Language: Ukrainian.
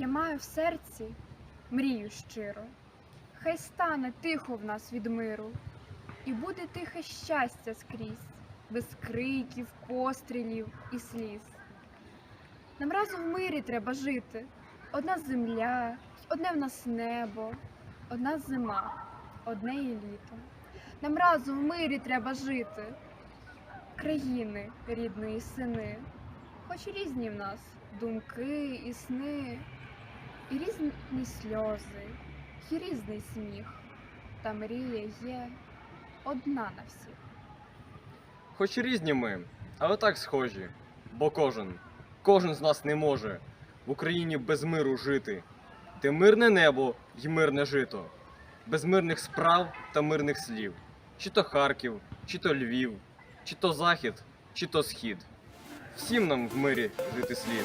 Я маю в серці мрію щиро, хай стане тихо в нас від миру, і буде тихе щастя скрізь, без криків, пострілів і сліз. Нам разом в мирі треба жити. Одна земля, одне в нас небо, одна зима, одне і літо. Нам разом в мирі треба жити. Країни рідної сини, хоч різні в нас думки і сни, і різні сльози, і різний сміх, та мрія є одна на всіх. Хоч і різні ми, але так схожі, бо кожен, кожен з нас не може в Україні без миру жити, де мирне небо й мирне жито, без мирних справ та мирних слів, чи то Харків, чи то Львів, чи то Захід, чи то Схід. Всім нам в мирі жити слід.